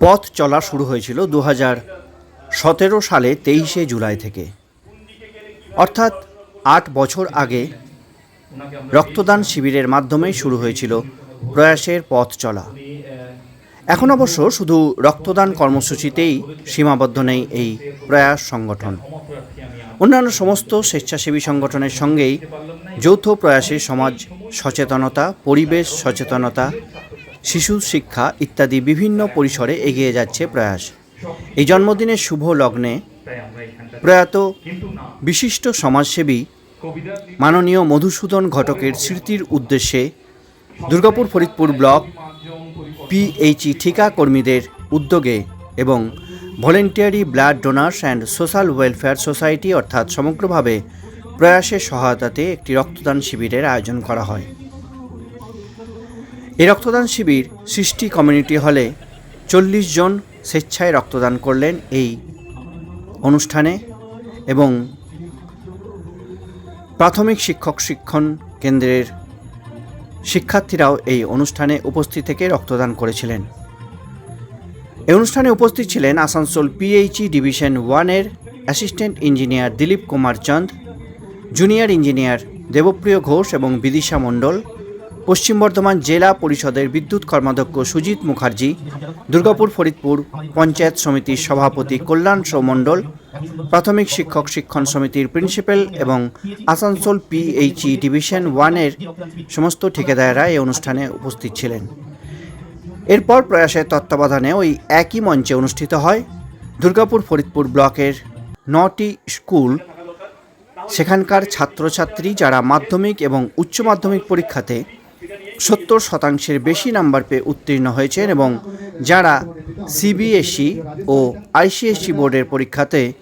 পথ চলা শুরু হয়েছিল দু হাজার সতেরো সালে তেইশে জুলাই থেকে। অর্থাৎ আট বছর আগে রক্তদান শিবিরের মাধ্যমেই শুরু হয়েছিল প্রয়াসের পথ চলা। এখন অবশ্য শুধু রক্তদান কর্মসূচিতেই সীমাবদ্ধ নেই এই প্রয়াস সংগঠন। অন্যান্য সমস্ত স্বেচ্ছাসেবী সংগঠনের সঙ্গেই যৌথ প্রয়াসে সমাজ সচেতনতা, পরিবেশ সচেতনতা শিশু, শিক্ষা ইত্যাদি বিভিন্ন পরিসরে এগিয়ে যাচ্ছে প্রয়াস। এই জন্মদিনের শুভ লগ্নে প্রয়াত বিশিষ্ট সমাজসেবী মাননীয় মধুসূদন ঘটকের স্মৃতির উদ্দেশ্যে দুর্গাপুর ফরিদপুর ব্লক পিএইচই ঠিকা কর্মীদের উদ্যোগে এবং voluntary blood donors and social welfare society অর্থাৎ সমগ্রভাবে প্রয়াসের সহায়তাতে একটি রক্তদান শিবিরের আয়োজন করা হয়। এই রক্তদান শিবির সৃষ্টি কমিউনিটি হলে চল্লিশ জন স্বেচ্ছায় রক্তদান করলেন এই অনুষ্ঠানে এবং প্রাথমিক শিক্ষক শিক্ষণ কেন্দ্রের শিক্ষার্থীরাও এই অনুষ্ঠানে উপস্থিত থেকে রক্তদান করেছিলেন। এই অনুষ্ঠানে উপস্থিত ছিলেন আসানসোল পিএইচই ডিভিশন ওয়ানের assistant engineer Dilip Kumar Chanda, junior engineer Debapriya Ghosh এবং বিদিশা মণ্ডল পশ্চিম বর্ধমান জেলা পরিষদের বিদ্যুৎ কর্মাধ্যক্ষ সুজিত মুখার্জি, দুর্গাপুর ফরিদপুর পঞ্চায়েত সমিতির সভাপতি কল্যাণ সৌমণ্ডল প্রাথমিক শিক্ষক শিক্ষণ সমিতির প্রিন্সিপাল এবং আসানসোল পিএইচই ডিভিশন ওয়ানের সমস্ত ঠিকাদাররা এই অনুষ্ঠানে উপস্থিত ছিলেন। এরপর প্রয়াসের তত্ত্বাবধানে ওই একই মঞ্চে অনুষ্ঠিত হয় দুর্গাপুর ফরিদপুর ব্লকের নটি স্কুল। সেখানকার ছাত্রছাত্রী যারা মাধ্যমিক এবং উচ্চ মাধ্যমিক পরীক্ষাতে সত্তর শতাংশের বেশি নাম্বার পেয়ে উত্তীর্ণ হয়েছেন এবং যারা সিবিএসই ও আইসিএসসি বোর্ডের পরীক্ষাতে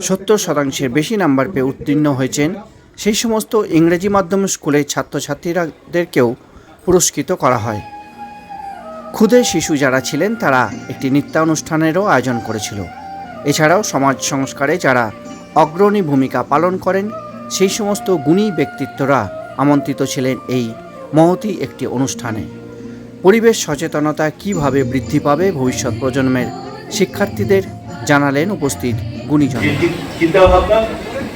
সত্তর শতাংশের বেশি নাম্বার পেয়ে উত্তীর্ণ হয়েছেন, সেই সমস্ত ইংরেজি মাধ্যম স্কুলের ছাত্রছাত্রীরাদেরকেও পুরস্কৃত করা হয়। ক্ষুদে শিশু যারা ছিলেন, তারা একটি নৃত্যানুষ্ঠানেরও আয়োজন করেছিল। এছাড়াও সমাজ সংস্কারে যারা অগ্রণী ভূমিকা পালন করেন, সেই সমস্ত গুণী ব্যক্তিত্বরা আমন্ত্রিত ছিলেন এই মহতি একটি অনুষ্ঠানে। পরিবেশ সচেতনতা কীভাবে বৃদ্ধি পাবে ভবিষ্যৎ প্রজন্মের শিক্ষার্থীদের জানালেন উপস্থিত গুণীজন। চিন্তা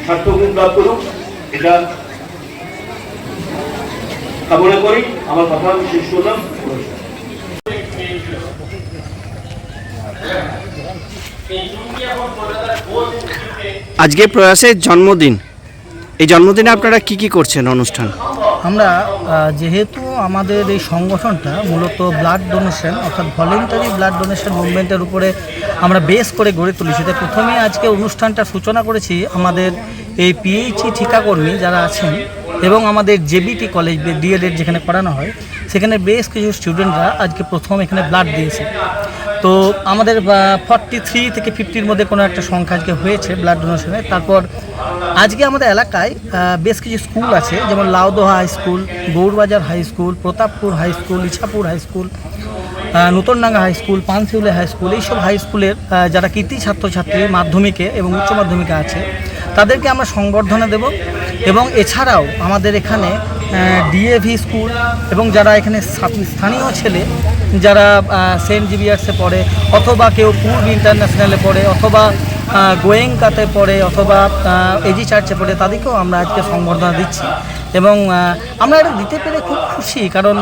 স্বার্থগুণ লাভ করুক এটা কামনা করি আমার কথা আমি শেষ করলাম। আজকে প্রয়াসের জন্মদিন। এই জন্মদিনে আপনারা কি কি করছেন অনুষ্ঠান? আমরা যেহেতু আমাদের এই সংগঠনটা মূলত ব্লাড ডোনেশন অর্থাৎ ভলেন্টারি ব্লাড ডোনেশন মুভমেন্টের উপরে আমরা বেস করে গড়ে তুলেছি, তাই প্রথমে আজকে অনুষ্ঠানটা সূচনা করেছি আমাদের এই পিএইচই ঠিকাকর্মী যারা আছেন এবং আমাদের জেবিটি কলেজ ডিএলএড যেখানে পড়ানো হয়, সেখানে বেশ কিছু স্টুডেন্টরা আজকে প্রথম এখানে ব্লাড দিয়েছে। তো আমাদের ফর্টি থ্রি থেকে ফিফটির মধ্যে কোনো একটা সংখ্যা আজকে হয়েছে ব্লাড ডোনেশনে তারপর আজকে আমাদের এলাকায় বেশ কিছু স্কুল আছে, যেমন Laudoha high school Gourbazar high school Pratappur high school Ichhapur high school Nutandanga high school Panshiuli high school এইসব হাই স্কুলের যারা কৃতি ছাত্রছাত্রী, মাধ্যমিকে এবং উচ্চ মাধ্যমিকে আছে, তাদেরকে আমরা সংবর্ধনা দেব। এবং এছাড়াও আমাদের এখানে ডিএভি স্কুল এবং যারা এখানে স্থানীয় ছেলে, যারা সেন্ট জিভিয়ার্সে পড়ে অথবা কেউ পূর্ব ইন্টারন্যাশনালে পড়ে অথবা গোয়েঙ্কাতে পড়ে অথবা এজি চার্চে পড়ে, তাদেরকেও আমরা আজকে সংবর্ধনা দিচ্ছি। এবং আমরা এটা দিতে পেরে খুব খুশি কারণ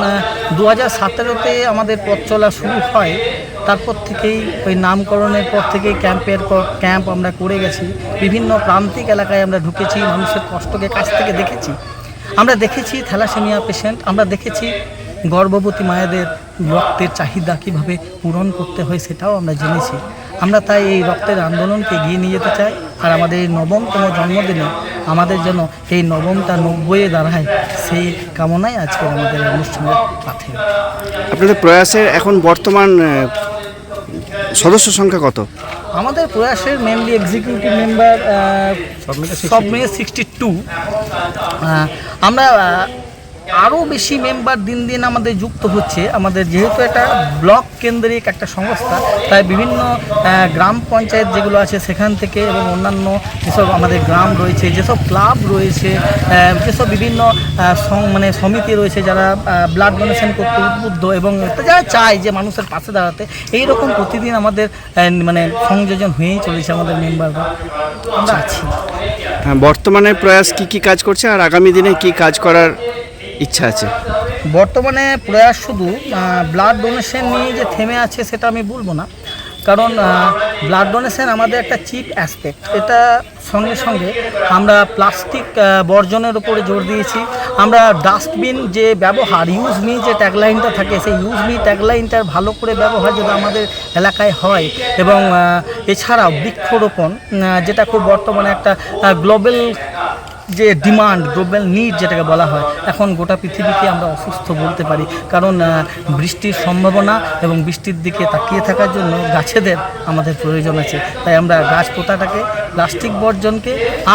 দু হাজার সতেরোতে আমাদের পথ চলা শুরু হয়। তারপর থেকেই ওই নামকরণের পর থেকেই ক্যাম্পের পর ক্যাম্প আমরা করে গেছি। বিভিন্ন প্রান্তিক এলাকায় আমরা ঢুকেছি, মানুষের কষ্টকে কাছ থেকে দেখেছি। আমরা দেখেছি থ্যালাসেমিয়া পেশেন্ট আমরা দেখেছি গর্ভবতী মায়েদের রক্তের চাহিদা কীভাবে পূরণ করতে হয় সেটাও আমরা জেনেছি। আমরা তাই এই রক্তের আন্দোলনকে এগিয়ে নিয়ে যেতে চাই আর আমাদের এই নবমতম জন্মদিনে আমাদের জন্য এই নবমটা নব্বইয়ে দাঁড়ায় সেই কামনায় আজকে আমাদের এই অনুষ্ঠানের পাথে। আপনাদের প্রয়াসের এখন বর্তমান সদস্য সংখ্যা কত? আমাদের প্রয়াসের মেনলি এক্সিকিউটিভ মেম্বার সব মিলে সিক্সটি টু আমরা আহ, আরও বেশি মেম্বার দিন দিন আমাদের যুক্ত হচ্ছে। আমাদের যেহেতু একটা ব্লক কেন্দ্রিক একটা সংস্থা তাই বিভিন্ন গ্রাম পঞ্চায়েত যেগুলো আছে সেখান থেকে এবং অন্যান্য যেসব আমাদের গ্রাম রয়েছে যেসব ক্লাব রয়েছে যেসব বিভিন্ন মানে সমিতি রয়েছে যারা ব্লাড ডোনেশন করতে উদ্বুদ্ধ এবং যারা চায় যে মানুষের পাশে দাঁড়াতে এই রকম প্রতিদিন আমাদের মানে সংযোজন হয়েই চলেছে আমাদের মেম্বাররা আমরা আছি। হ্যাঁ, বর্তমানে প্রয়াস কি কি কাজ করছে আর আগামী দিনে কি কাজ করার ইচ্ছা আছে। বর্তমানে প্রয়াস শুধু ব্লাড ডোনেশন নিয়ে যে থেমে আছে সেটা আমি বলব না। কারণ ব্লাড ডোনেশন আমাদের একটা চিপ অ্যাসপেক্ট এটা সঙ্গে সঙ্গে আমরা প্লাস্টিক বর্জনের উপরে জোর দিয়েছি। আমরা ডাস্টবিন যে ব্যবহার ইউজ মি যে ট্যাগলাইনটা থাকে, সেই ইউজ মি ট্যাগলাইনটার ভালো করে ব্যবহার যদি আমাদের এলাকায় হয়। এবং এছাড়াও বৃক্ষরোপণ যেটা খুব বর্তমানে একটা গ্লোবাল যে ডিমান্ড গ্লোবাল নিড যেটাকে বলা হয়, এখন গোটা পৃথিবীকে আমরা অসুস্থ বলতে পারি। কারণ বৃষ্টির সম্ভাবনা এবং বৃষ্টির দিকে তাকিয়ে থাকার জন্য গাছেদের আমাদের প্রয়োজন আছে। তাই আমরা গাছ পোতাটাকে প্লাস্টিক বর্জনকে।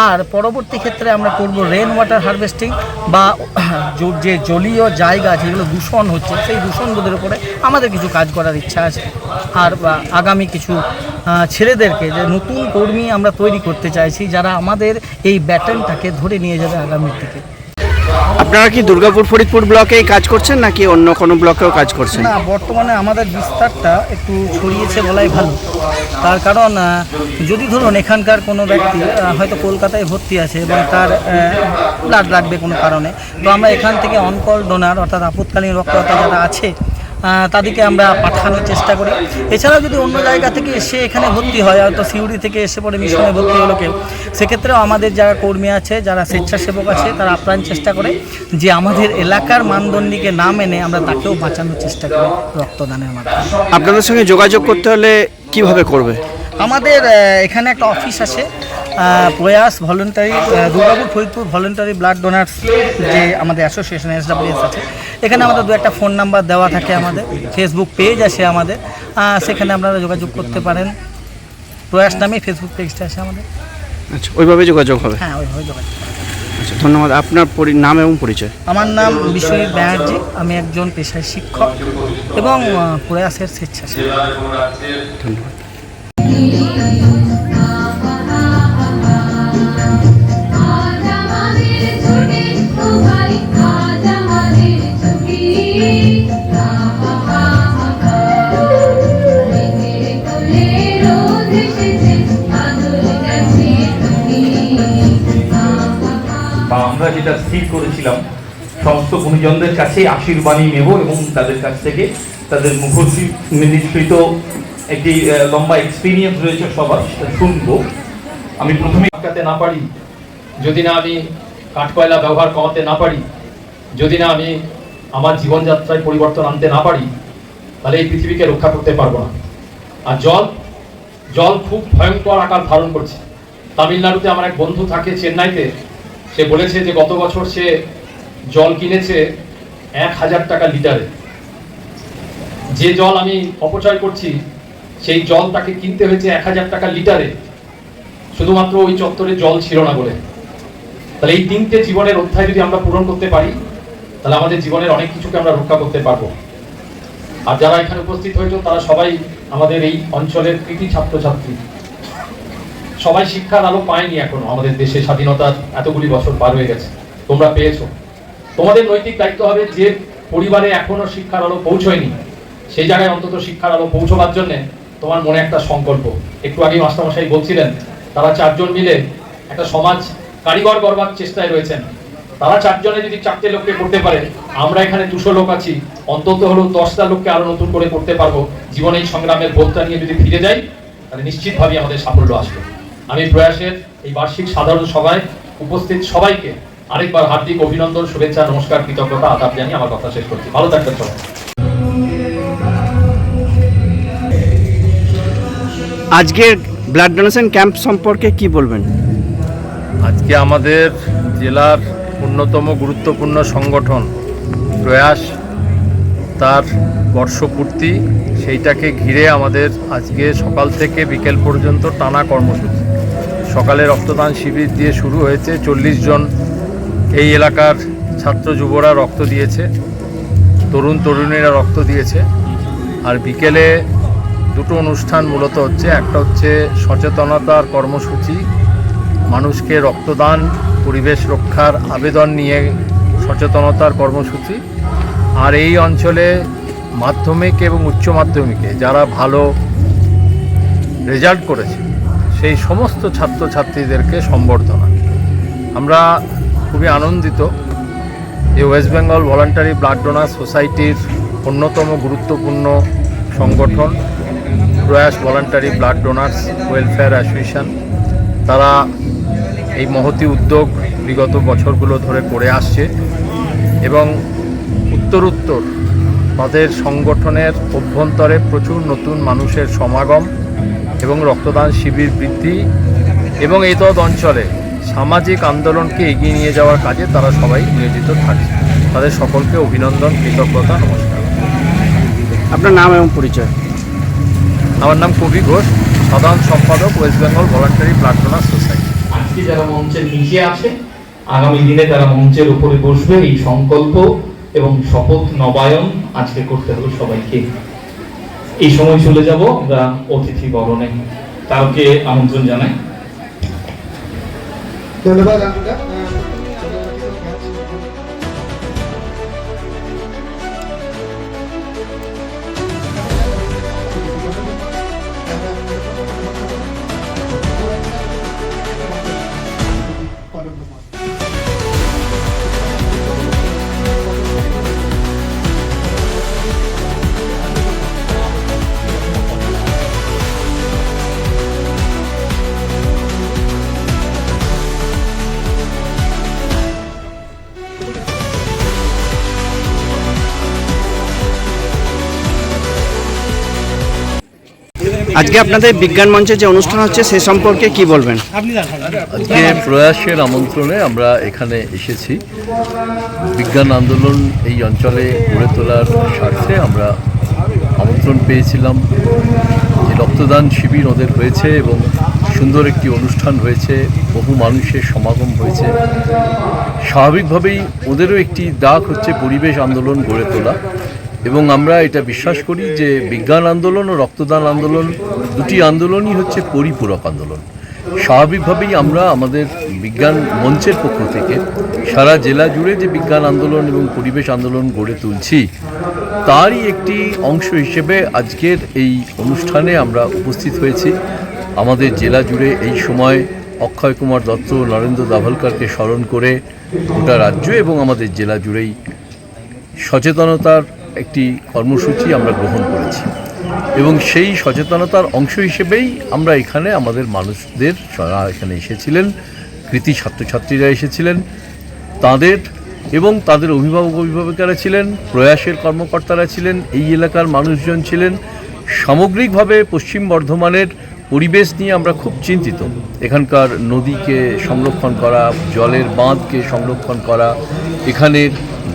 আর পরবর্তী ক্ষেত্রে আমরা করব রেন ওয়াটার হারভেস্টিং বা যে জলীয় জায়গা যেগুলো দূষণ হচ্ছে, সেই দূষণগুলোর উপরে আমাদের কিছু কাজ করার ইচ্ছা আছে। আর আগামী কিছু ছেলেদেরকে যে নতুন কর্মী আমরা তৈরি করতে চাইছি, যারা আমাদের এই ব্যাটনটাকে ধরে নিয়ে যাবে আগামীর দিকে। আপনারা কি দুর্গাপুর ফরিদপুর ব্লকেই কাজ করছেন নাকি অন্য কোনো ব্লকেও কাজ করছেন? না, বর্তমানে আমাদের বিস্তারটা একটু ছড়িয়েছে বলাই ভালো। তার কারণ যদি ধরুন এখানকার কোনো ব্যক্তি হয়তো কলকাতায় ভর্তি আছে এবং তার ব্লাড লাগবে কোনো কারণে, তো আমরা এখান থেকে অনকল ডোনার অর্থাৎ আপৎকালীন রক্তদাতা যারা আছে তাদেরকে আমরা পাঠানোর চেষ্টা করি। এছাড়াও যদি অন্য জায়গা থেকে এসে এখানে ভর্তি হয় হয়তো সিউড়ি থেকে এসে পরে মিশনে ভর্তি হলো কেউ সেক্ষেত্রেও আমাদের যারা কর্মী আছে যারা স্বেচ্ছাসেবক আছে তারা আপ্রাণ চেষ্টা করে যে আমাদের এলাকার মানদণ্ডকে না মেনে আমরা তাকেও বাঁচানোর চেষ্টা করি রক্তদানের মাধ্যমে। আপনাদের সঙ্গে যোগাযোগ করতে হলে কীভাবে করবে? আমাদের এখানে একটা অফিস আছে Prayas voluntary Durgapur Faridpur voluntary blood donors যে আমাদের অ্যাসোসিয়েশন এস আছে। এখানে আমাদের দু একটা ফোন নাম্বার দেওয়া থাকে আমাদের ফেসবুক পেজ আছে আমাদের। সেখানে আপনারা যোগাযোগ করতে পারেন। প্রয়াস নামে ফেসবুক পেজটা আছে আমাদের। আচ্ছা ওইভাবে যোগাযোগ হবে? হ্যাঁ ওইভাবে যোগাযোগ আচ্ছা ধন্যবাদ। আপনার নাম এবং পরিচয়? আমার নাম বিশ্বজিৎ ব্যানার্জি আমি একজন পেশায় শিক্ষক এবং প্রয়াসের স্বেচ্ছাসেবী ধন্যবাদ। স্থির করেছিলাম। সমস্ত গুণীজনদের কাছে আশীর্বাণী নেব এবং তাদের কাছ থেকে তাদের মুখশ্রী নিঃসৃত একটি লম্বা এক্সপিরিয়েন্স রয়েছে সবার, সেটা শুনব। আমি প্রথমে আটকাতে না পারি। যদি না আমি কাঠকয়লা ব্যবহার কমাতে না পারি, যদি না আমি আমার জীবনযাত্রায় পরিবর্তন আনতে না পারি, তাহলে এই পৃথিবীকে রক্ষা করতে পারব না। আর জল জল খুব ভয়ঙ্কর আকার ধারণ করছে। তামিলনাড়ুতে আমার এক বন্ধু থাকে চেন্নাইতে। সে বলেছে যে গত বছর সে জল কিনেছে এক হাজার টাকা লিটারে। যে জল আমি অপচয় করছি, সেই জল তাকে কিনতে হয়েছে এক হাজার টাকা লিটারে। শুধুমাত্র ওই চত্বরে জল ছিল না বলে। তাহলে এই তিনটে জীবনের অধ্যায় যদি আমরা পূরণ করতে পারি, তাহলে আমাদের জীবনের অনেক কিছুকে আমরা রক্ষা করতে পারব। আর যারা এখানে উপস্থিত হয়েছে, তারা সবাই আমাদের এই অঞ্চলের কৃতি ছাত্রছাত্রী। সবাই শিক্ষার আলো পায়নি এখনও আমাদের দেশে স্বাধীনতার এতগুলি বছর পার হয়ে গেছে। তোমরা পেয়েছ। তোমাদের নৈতিক দায়িত্ব হবে যে পরিবারে এখনও শিক্ষার আলো পৌঁছয়নি, সেই জায়গায় অন্তত শিক্ষার আলো পৌঁছবার জন্য তোমার মনে একটা সংকল্প। একটু আগে মাস্টারমশাই বলছিলেন, তারা চারজন মিলে একটা সমাজ কারিগর করবার চেষ্টায় রয়েছেন। তারা চারজনে যদি চারটে লোককে করতে পারে, আমরা এখানে দুশো লোক আছি, অন্তত হলেও দশটা লোককে আরও নতুন করে করতে পারব। জীবনে সংগ্রামের বোধটা নিয়ে যদি ফিরে যাই, তাহলে নিশ্চিতভাবেই আমাদের সাফল্য আসবে। আমি প্রয়াসের এই বার্ষিক সাধারণ সভায় উপস্থিত সবাইকে আরেকবার হার্দিক অভিনন্দন শুভেচ্ছা নমস্কার কৃতজ্ঞতা আদাব জানিয়ে আমার কথা শেষ করছি। ভালো থাকবেন সবাই। আজকের ব্লাড ডোনেশন ক্যাম্প সম্পর্কে কি বলবেন? আজকে আমাদের জেলার অন্যতম গুরুত্বপূর্ণ সংগঠন প্রয়াস তার বর্ষপূর্তি সেইটাকে ঘিরে আমাদের আজকে সকাল থেকে বিকেল পর্যন্ত টানা কর্মসূচি। সকালে রক্তদান শিবির দিয়ে শুরু হয়েছে। চল্লিশ জন এই এলাকার ছাত্র যুবরা রক্ত দিয়েছে। তরুণ তরুণীরা রক্ত দিয়েছে। আর বিকেলে দুটো অনুষ্ঠান মূলত হচ্ছে, একটা হচ্ছে সচেতনতার কর্মসূচি, মানুষকে রক্তদান, পরিবেশ রক্ষার আবেদন নিয়ে সচেতনতার কর্মসূচি। আর এই অঞ্চলে মাধ্যমিক এবং উচ্চ মাধ্যমিকে যারা ভালো রেজাল্ট করেছে সেই সমস্ত ছাত্রছাত্রীদেরকে সম্বর্ধনা। আমরা খুবই আনন্দিত এই West Bengal voluntary blood donor সোসাইটির অন্যতম গুরুত্বপূর্ণ সংগঠন, Prayas voluntary blood donors welfare association. তারা এই মহতি উদ্যোগ বিগত বছরগুলো ধরে করে আসছে এবং উত্তরোত্তর তাদের সংগঠনের অভ্যন্তরে প্রচুর নতুন মানুষের সমাগম এবং রক্তদান শিবির বৃদ্ধি এবং এই তদ অঞ্চলে সামাজিক আন্দোলনকে এগিয়ে নিয়ে যাওয়ার কাজে তারা সবাই নিয়োজিত থাকে তাদের সকলকে অভিনন্দন কৃতজ্ঞতা নমস্কার। আপনার নাম এবং পরিচয়? আমার নাম কবি ঘোষ সাধারণ সম্পাদক West Bengal voluntary blood donor society. আজকে যারা মঞ্চের নিচে আছে আগামী দিনে তারা মঞ্চের উপরে বসবে। এই সংকল্প এবং শপথ নবায়ন আজকে করতে হবে সবাইকে। এই সময় চলে যাব আমরা অতিথি বরণে কাউকে আমন্ত্রণ জানাই। ধন্যবাদ আজকে আপনাদের বিজ্ঞান মঞ্চে যে অনুষ্ঠান হচ্ছে, সে সম্পর্কে কি বলবেন? আজকে প্রয়াসের আমন্ত্রণে আমরা এখানে এসেছি। বিজ্ঞান আন্দোলন এই অঞ্চলে গড়ে তোলার স্বার্থে আমরা আমন্ত্রণ পেয়েছিলাম। যে রক্তদান শিবির ওদের হয়েছে এবং সুন্দর একটি অনুষ্ঠান হয়েছে, বহু মানুষের সমাগম হয়েছে। স্বাভাবিকভাবেই ওদেরও একটি ডাক হচ্ছে, পরিবেশ আন্দোলন গড়ে তোলা। এবং আমরা এটা বিশ্বাস করি যে বিজ্ঞান আন্দোলন ও রক্তদান আন্দোলন দুটি আন্দোলনই হচ্ছে পরিপূরক আন্দোলন। স্বাভাবিকভাবেই আমরা আমাদের বিজ্ঞান মঞ্চের পক্ষ থেকে সারা জেলা জুড়ে যে বিজ্ঞান আন্দোলন এবং পরিবেশ আন্দোলন গড়ে তুলছি, তারই একটি অংশ হিসেবে আজকের এই অনুষ্ঠানে আমরা উপস্থিত হয়েছি। আমাদের জেলা জুড়ে এই সময় অক্ষয় কুমার দত্ত, নরেন্দ্র দাভলকারকে স্মরণ করে গোটা রাজ্য এবং আমাদের জেলা জুড়েই সচেতনতার একটি কর্মসূচি আমরা গ্রহণ করেছি। এবং সেই সচেতনতার অংশ হিসেবেই আমরা এখানে আমাদের মানুষদের এখানে এসেছিলেন, কৃতি ছাত্রছাত্রীরা এসেছিলেন, তাদের এবং তাদের অভিভাবক অভিভাবিকারা ছিলেন, প্রয়াসের কর্মকর্তারা ছিলেন, এই এলাকার মানুষজন ছিলেন। সামগ্রিকভাবে পশ্চিম বর্ধমানের পরিবেশ নিয়ে আমরা খুব চিন্তিত। এখানকার নদীকে সংরক্ষণ করা, জলের বাঁধকে সংরক্ষণ করা, এখানের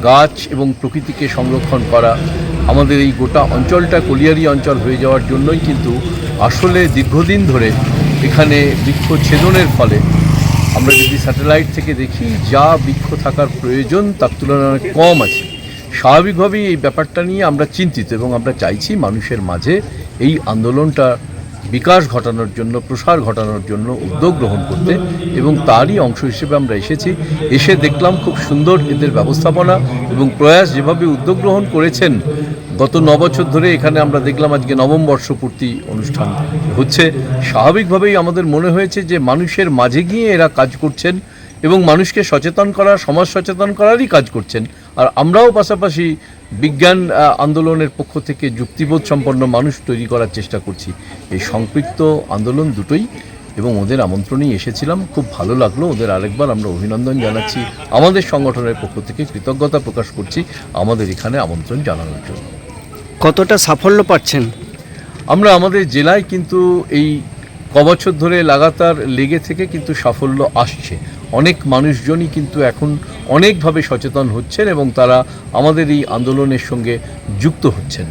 গাছ এবং প্রকৃতিকে সংরক্ষণ করা, আমাদের এই গোটা অঞ্চলটা কলিয়ারি অঞ্চল হয়ে যাওয়ার জন্যই কিন্তু আসলে দীর্ঘদিন ধরে এখানে বৃক্ষ ছেদনের ফলে আমরা যদি স্যাটেলাইট থেকে দেখি, যা বৃক্ষ থাকার প্রয়োজন তার তুলনায় অনেক কম আছে। স্বাভাবিকভাবেই এই ব্যাপারটা নিয়ে আমরা চিন্তিত এবং আমরা চাইছি মানুষের মাঝে এই আন্দোলনটা বিকাশ ঘটানোর জন্য, প্রসার ঘটানোর জন্য উদ্যোগ গ্রহণ করতে এবং তারই অংশ হিসেবে আমরা এসেছি। এসে দেখলাম খুব সুন্দর এদের ব্যবস্থাপনা এবং প্রয়াস যেভাবে উদ্যোগ গ্রহণ করেছেন, গত নবছর ধরে এখানে আমরা দেখলাম আজকে নবম বর্ষপূর্তি অনুষ্ঠান হচ্ছে। স্বাভাবিকভাবেই আমাদের মনে হয়েছে যে মানুষের মাঝে গিয়ে এরা কাজ করছেন। এবং মানুষকে সচেতন করা সমাজ সচেতন করারই কাজ করছেন। আর আমরাও পাশাপাশি বিজ্ঞান আন্দোলনের পক্ষ থেকে যুক্তিবোধ সম্পন্ন মানুষ তৈরি করার চেষ্টা করছি। এই সম্পৃক্ত আন্দোলন দুটোই এবং ওদের আমন্ত্রণেই এসেছিলাম। খুব ভালো লাগল। ওদের আরেকবার আমরা অভিনন্দন জানাচ্ছি। আমাদের সংগঠনের পক্ষ থেকে কৃতজ্ঞতা প্রকাশ করছি। আমাদের এখানে আমন্ত্রণ জানানোর জন্য। কতটা সাফল্য পাচ্ছেন? আমরা আমাদের জেলায় কিন্তু এই কবছর ধরে লাগাতার লেগে থেকে কিন্তু সাফল্য আসছে। অনেক মানুষজনই কিন্তু এখন অনেকভাবে সচেতন হচ্ছেন এবং তারা আমাদের এই আন্দোলনের সঙ্গে যুক্ত হচ্ছেন।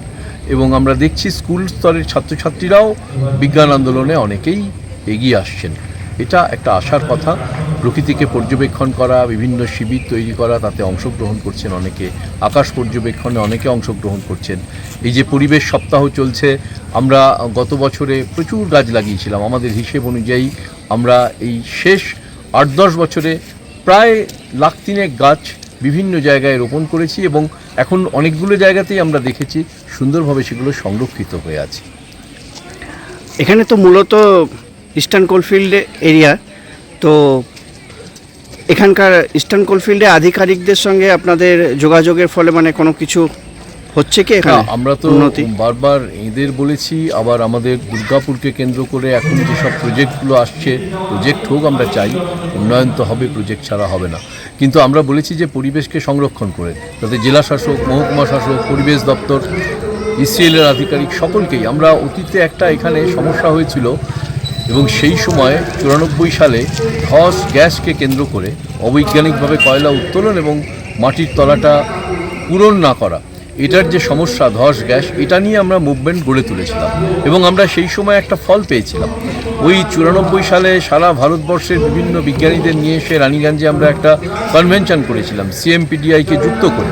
এবং আমরা দেখছি স্কুল স্তরের ছাত্রছাত্রীরাও বিজ্ঞান আন্দোলনে অনেকেই এগিয়ে আসছেন। এটা একটা আশার কথা। প্রকৃতিকে পর্যবেক্ষণ করা, বিভিন্ন শিবির তৈরি করা, তাতে অংশগ্রহণ করছেন অনেকে। আকাশ পর্যবেক্ষণে অনেকে অংশগ্রহণ করছেন। এই যে পরিবেশ সপ্তাহ চলছে, আমরা গত বছরে প্রচুর গাছ লাগিয়েছিলাম। আমাদের হিসেব অনুযায়ী আমরা এই শেষ আট দশ বছরে প্রায় লাখ তিনেক গাছ বিভিন্ন জায়গায় রোপণ করেছি এবং এখন অনেকগুলো জায়গাতেই আমরা দেখেছি সুন্দরভাবে সেগুলো সংরক্ষিত হয়ে আছে। এখানে তো মূলত ইস্টার্ন কোলফিল্ড এরিয়া, তো এখানকার ইস্টার্ন কোলফিল্ডে আধিকারিকদের সঙ্গে আপনাদের যোগাযোগের ফলে মানে কোনো কিছু হচ্ছে কি এখানে আমরা তো বারবার এদের বলেছি আবার আমাদের দুর্গাপুরকে কেন্দ্র করে এখন যেসব প্রজেক্টগুলো আসছে প্রজেক্ট হোক আমরা চাই উন্নয়ন তো হবে প্রজেক্ট ছাড়া হবে না। কিন্তু আমরা বলেছি যে পরিবেশকে সংরক্ষণ করে তাতে জেলা শাসক মহকুমা শাসক পরিবেশ দপ্তর ইসিএলের আধিকারিক সকলকেই আমরা অতীতে একটা এখানে সমস্যা হয়েছিল এবং সেই সময় চুরানব্বই সালে ধস গ্যাসকে কেন্দ্র করে অবৈজ্ঞানিকভাবে কয়লা উত্তোলন এবং মাটির তলাটা পূরণ না করা এটার যে সমস্যা, ধস, গ্যাস, এটা নিয়ে আমরা মুভমেন্ট গড়ে তুলেছিলাম। এবং আমরা সেই সময় একটা ফল পেয়েছিলাম। ওই চুরানব্বই সালে সারা ভারতবর্ষের বিভিন্ন বিজ্ঞানীদের নিয়ে এসে রানীগঞ্জে আমরা একটা কনভেনশন করেছিলাম সিএমপিডিআইকে যুক্ত করে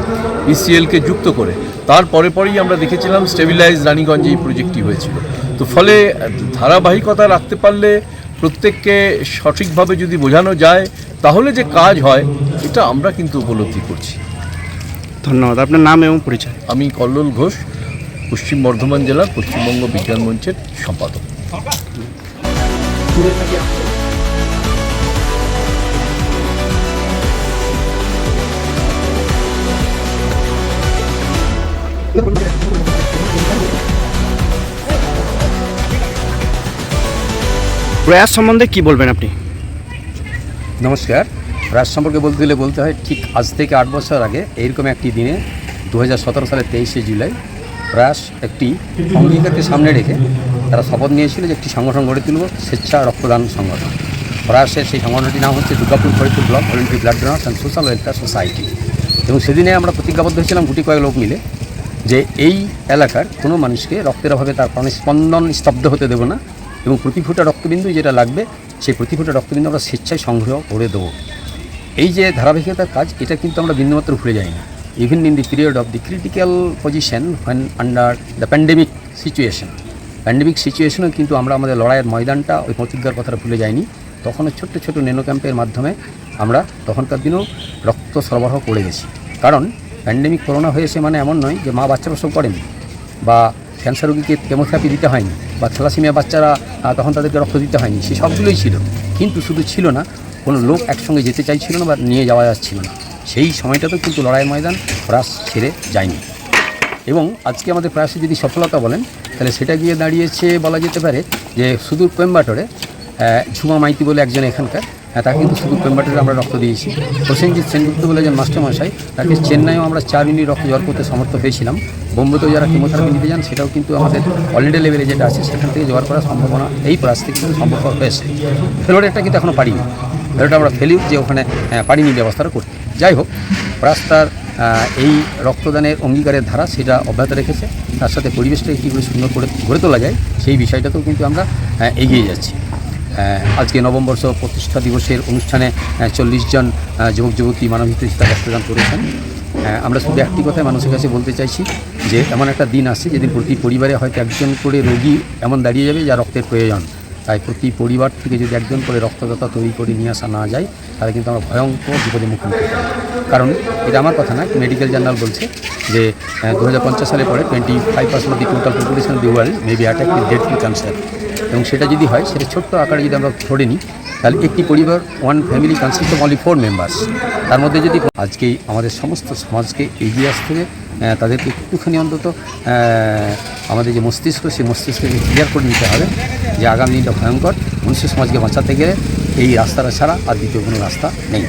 ইসিএলকে যুক্ত করে। তারপরে পরেই আমরা দেখেছিলাম স্টেবিলাইজ রানীগঞ্জে এই প্রজেক্টটি হয়েছিল। তো ফলে ধারাবাহিকতা রাখতে পারলে প্রত্যেককে সঠিকভাবে যদি বোঝানো যায়, তাহলে যে কাজ হয়, এটা আমরা কিন্তু উপলব্ধি করছি। ধন্যবাদ। আপনার নাম এবং পরিচয়। আমি কল্লোল ঘোষ পশ্চিম বর্ধমান জেলার পশ্চিমবঙ্গ বিজ্ঞান মঞ্চের সম্পাদক। প্রয়াস সম্বন্ধে কি বলবেন আপনি? নমস্কার। রাজ সম্পর্কে বলতে গেলে বলতে হয়, ঠিক আজ থেকে আট বছর আগে এইরকম একটি দিনে দু হাজার সতেরো সালের তেইশে জুলাই প্রয়াস একটি অঙ্গীকারকে সামনে রেখে তারা শপথ নিয়েছিল যে একটি সংগঠন গড়ে তুলব, স্বেচ্ছা রক্তদান সংগঠন। প্রয়াসের সেই সংগঠনটির নাম হচ্ছে Durgapur Faridpur block voluntary blood donors and social welfare society. এবং সেদিনে আমরা প্রতিজ্ঞাবদ্ধ হয়েছিলাম গুটি কয়েক লোক মিলে যে এই এলাকার কোনো মানুষকে রক্তের অভাবে তার প্রাণের স্পন্দন স্তব্ধ হতে দেবো না এবং প্রতি ফোঁটা রক্তবিন্দু যেটা লাগবে, সেই প্রতি ফোঁটা রক্তবিন্দু আমরা স্বেচ্ছায় সংগ্রহ করে দেবো। এই যে ধারাবাহিকতার কাজ, এটা কিন্তু আমরা বিন্দুমাত্র ভুলে যাই না even in the period of the critical position when under the pandemic situation pandemic সিচুয়েশনেও কিন্তু আমরা আমাদের লড়াইয়ের ময়দানটা, ওই প্রতিজ্ঞার কথাটা ভুলে যাইনি। তখনও ছোট্ট ছোট নেনো ক্যাম্পের মাধ্যমে আমরা তখনকার দিনেও রক্ত সরবরাহ করে গেছি। কারণ প্যান্ডেমিক করোনা হয়েছে মানে এমন নয় যে মা বাচ্চা প্রসব করেনি, বা ক্যান্সার রোগীকে কেমোথেরাপি দিতে হয়নি, বা থ্যালাসিমিয়া বাচ্চারা তখন তাদেরকে রক্ত দিতে হয়নি, সে সবগুলোই ছিল। কিন্তু শুধু ছিল না কোনো লোক একসঙ্গে যেতে চাইছিল না বা নিয়ে যাওয়া যাচ্ছিল না। সেই সময়টাতেও কিন্তু লড়াইয়ের ময়দান প্রয়াস ছেড়ে যায়নি। এবং আজকে আমাদের প্রয়াসে যদি সফলতা বলেন তাহলে সেটা গিয়ে দাঁড়িয়েছে বলা যেতে পারে যে সুদূর কোয়েম্বাটোরে ঝুমা মাইতি বলে একজন এখানকার হ্যাঁ, তাকে কিন্তু শুধু কোয়েম্বাটোরে আমরা রক্ত দিয়েছি। প্রসেনজিৎ সেনগুপ্ত বলে একজন মাস্টারমশাই তাকে চেন্নাইও আমরা চার ইউনিট রক্ত জল করতে সমর্থ হয়েছিলাম বোম্বেতেও যারা কেমোথেরাপি নিতে যান সেটাও কিন্তু আমাদের অলরেডি লেভেলে যেটা আছে সেখান থেকে জোগাড় করার সম্ভাবনা এই প্রয়াস থেকে সম্ভব হয়েছে। ফেলোরেরটা কিন্তু এখনও পারিনি। ফেলোটা আমরা ফেলিও যে ওখানে পারিনি ব্যবস্থাটা করতে। যাই হোক, রাস্তার এই রক্তদানের অঙ্গীকারের ধারা সেটা অব্যাহত রেখেছে। তার সাথে পরিবেশটাকে কী করে সুন্দর করে গড়ে তোলা যায় সেই বিষয়টাতেও কিন্তু আমরা এগিয়ে যাচ্ছি। আজকে নবমবর্ষ প্রতিষ্ঠা দিবসের অনুষ্ঠানে চল্লিশ জন যুবক, যুবতী মানবিক চিকিৎসা রক্তদান করেছেন। আমরা শুধু একটি কথায় মানুষের কাছে বলতে চাইছি যে, এমন একটা দিন আসছে যেদিন প্রতি পরিবারে হয়তো একজন করে রোগী এমন দাঁড়িয়ে যাবে যা রক্তের প্রয়োজন। তাই প্রতি পরিবার থেকে যদি একজন করে রক্তদাতা তৈরি করে নিয়ে আসা না যায়, তাহলে কিন্তু আমরা ভয়ঙ্কর বিপদে মুখোমুখি। কারণ এটা আমার কথা না মেডিকেল জার্নাল বলছে যে দু হাজার পঞ্চাশ সালে পরে twenty five percent of the total population of the world maybe attack dead cancer এবং সেটা যদি হয়, সেটা ছোট্ট আকারে যদি আমরা ধরে নিই তাহলে একটি পরিবার one family consist of only four members তার মধ্যে যদি আজকেই আমাদের সমস্ত সমাজকে এগিয়ে আসতে হবে তাদেরকে একটুখানি অন্তত আমাদের যে মস্তিষ্ক সেই মস্তিষ্ককে ক্লিয়ার করে নিতে হবে যে আগামী দিনটা ভয়ঙ্কর। মনুষ্য সমাজকে বাঁচাতে গেলে এই রাস্তাটা ছাড়া আর দ্বিতীয় কোনো রাস্তা নেই।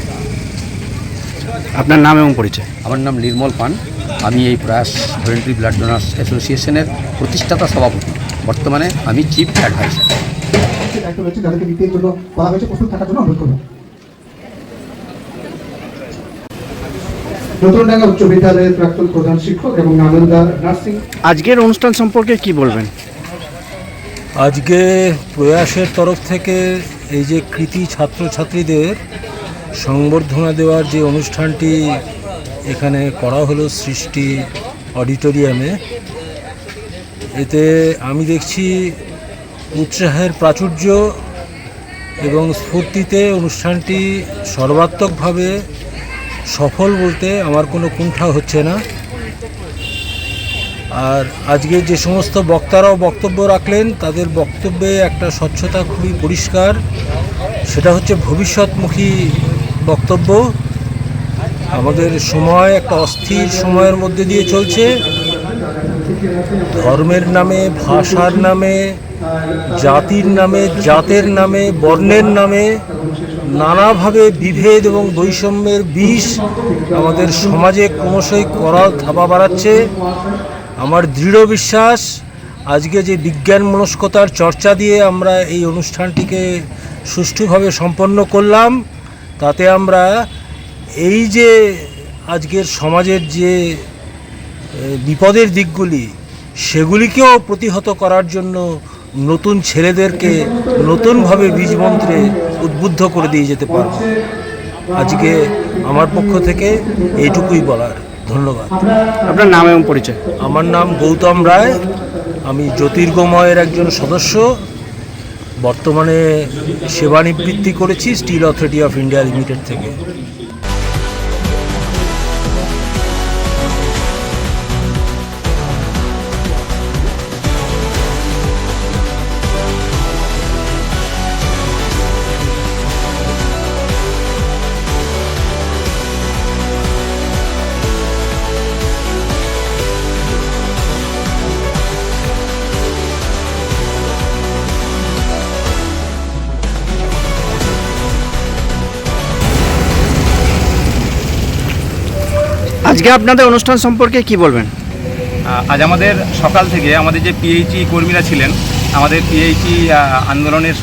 আপনার নাম এবং পরিচয়? আমার নাম নির্মল পান। আমি এই প্রয়াস ভলেন্টারি ব্লাড ডোনার্স অ্যাসোসিয়েশনের প্রতিষ্ঠাতা সভাপতি। বর্তমানে আমি চিফ অ্যাডভাইজার। দায়িত্ব রয়েছে যাদেরকে দ্বিতীয় জন্য বলা হয়েছে প্রস্তুত থাকার জন্য অনুরোধ করব। নতুনডাঙ্গা উচ্চ বিদ্যালয়ের প্রাক্তন প্রধান শিক্ষক এবং নালন্দা নার্সিং। আজকের অনুষ্ঠান সম্পর্কে কি বলবেন? আজকে প্রয়াসের তরফ থেকে এই যে কৃতি ছাত্রছাত্রীদের সংবর্ধনা দেওয়ার যে অনুষ্ঠানটি এখানে করা হলো সৃষ্টি অডিটোরিয়ামে এতে আমি দেখছি উৎসাহের প্রাচুর্য এবং স্ফূর্তিতে অনুষ্ঠানটি সর্বাত্মকভাবে সফল বলতে আমার কোনো কুণ্ঠা হচ্ছে না। আর আজকে যে সমস্ত বক্তারাও বক্তব্য রাখলেন, তাদের বক্তব্যে একটা স্বচ্ছতা খুবই পরিষ্কার। সেটা হচ্ছে ভবিষ্যৎমুখী বক্তব্য। আমাদের সময় একটা অস্থির সময়ের মধ্যে দিয়ে চলছে। ধর্মের নামে, ভাষার নামে জাতির নামে, জাতের নামে, বর্ণের নামে নানাভাবে বিভেদ এবং বৈষম্যের বিষ আমাদের সমাজে ক্রমশই করাল থাবা বাড়াচ্ছে। আমার দৃঢ় বিশ্বাস, আজকে যে বিজ্ঞান মনস্কতার চর্চা দিয়ে আমরা এই অনুষ্ঠানটিকে সুষ্ঠুভাবে সম্পন্ন করলাম, তাতে আমরা এই যে আজকের সমাজের যে বিপদের দিকগুলি, সেগুলিকেও প্রতিহত করার জন্য নতুন ছেলেদেরকে নতুনভাবে বীজ মন্ত্রে উদ্বুদ্ধ করে দিয়ে যেতে পারব। আজকে আমার পক্ষ থেকে এইটুকুই বলার। ধন্যবাদ। আপনার নাম এবং পরিচয়? আমার নাম গৌতম রায়। আমি জ্যোতির্গময়ের একজন সদস্য। বর্তমানে সেবানিবৃত্তি করেছি Steel Authority of India Limited থেকে। আজকে আপনাদের অনুষ্ঠান সম্পর্কে কি বলবেন? আজ আমাদের সকাল থেকে আমাদের যে পিএইচই কর্মীরা ছিলেন, আমাদের পিএইচই আন্দোলনের,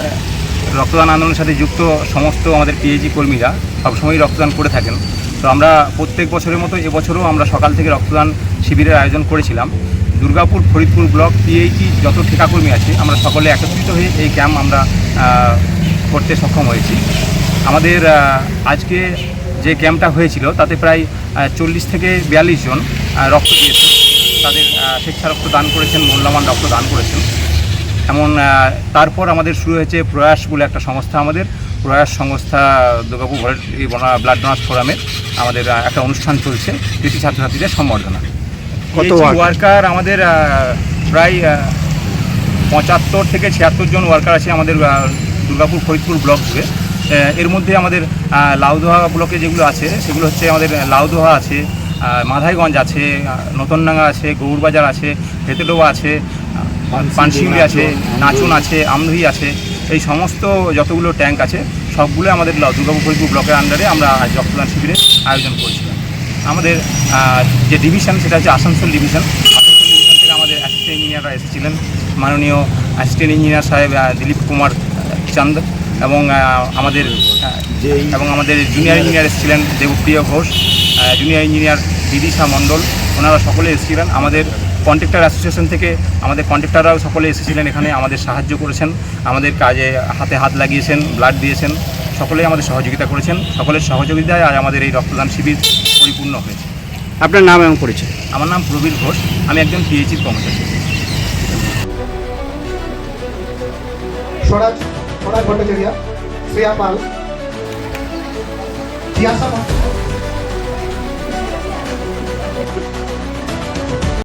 রক্তদান আন্দোলনের সাথে যুক্ত সমস্ত আমাদের পিএইচই কর্মীরা সবসময়ই রক্তদান করে থাকেন। তো আমরা প্রত্যেক বছরের মতো এবছরও আমরা সকাল থেকে রক্তদান শিবিরের আয়োজন করেছিলাম। দুর্গাপুর ফরিদপুর ব্লক পিএইচই যত ঠিকাকর্মী আছে, আমরা সকলে একত্রিত হয়ে এই ক্যাম্প আমরা করতে সক্ষম হয়েছি। আমাদের আজকে যে ক্যাম্পটা হয়েছিল তাতে প্রায় চল্লিশ থেকে বিয়াল্লিশ জন রক্ত দিয়েছে তাদের স্বেচ্ছা রক্ত দান করেছেন মূল্যবান রক্ত দান করেছেন। এমন তারপর আমাদের শুরু হয়েছে প্রয়াস বলে একটা সংস্থা আমাদের। প্রয়াস সংস্থা দুর্গাপুর ভলেন্টারি ব্লাড ডোনার্স ফোরামের আমাদের একটা অনুষ্ঠান চলছে। কৃষি ছাত্রছাত্রীদের সম্বর্ধনা। কত ওয়ার্কার? আমাদের প্রায় পঁচাত্তর থেকে ছিয়াত্তর জন ওয়ার্কার আছে আমাদের দুর্গাপুর ফরিদপুর ব্লক জুড়ে। এর মধ্যে আমাদের লাউদোহা ব্লকে যেগুলো আছে সেগুলো হচ্ছে আমাদের লাউদোহা আছে মাধাইগঞ্জ আছে নতুনডাঙ্গা আছে গৌরবাজার আছে হেতেডোবা আছে পানশিউলি আছে নাচুন আছে আমদহি আছে এই সমস্ত যতগুলো ট্যাঙ্ক আছে সবগুলো আমাদের ল- দুর্গাপুর ফরিদপুর ব্লকের আন্ডারে আমরা রক্তদান শিবিরের আয়োজন করেছিলাম। আমাদের যে ডিভিশন সেটা হচ্ছে আসানসোল ডিভিশন আসানসোল ডিভিশন থেকে আমাদের অ্যাসিস্ট্যান্ট ইঞ্জিনিয়াররা এসেছিলেন। মাননীয় অ্যাসিস্ট্যান্ট ইঞ্জিনিয়ার সাহেব দিলীপ কুমার চান্দ এবং আমাদের এবং আমাদের জুনিয়র ইঞ্জিনিয়ার এসেছিলেন দেবপ্রিয় ঘোষ জুনিয়র ইঞ্জিনিয়ার বিদিশা মণ্ডল ওনারা সকলে এসেছিলেন। আমাদের কন্ট্রাক্টর অ্যাসোসিয়েশন থেকে আমাদের কন্ট্রাক্টররাও সকলে এসেছিলেন এখানে আমাদের সাহায্য করেছেন আমাদের কাজে হাতে হাত লাগিয়েছেন ব্লাড দিয়েছেন সকলেই আমাদের সহযোগিতা করেছেন। সকলের সহযোগিতায় আজ আমাদের এই রক্তদান শিবির পরিপূর্ণ হয়েছে। আপনার নাম এবং পরিচয়? আমার নাম প্রবীর ঘোষ আমি একজন পিএইচির কর্মচারী। थोडा भट्टाचार्य श्रेया पाल जियासा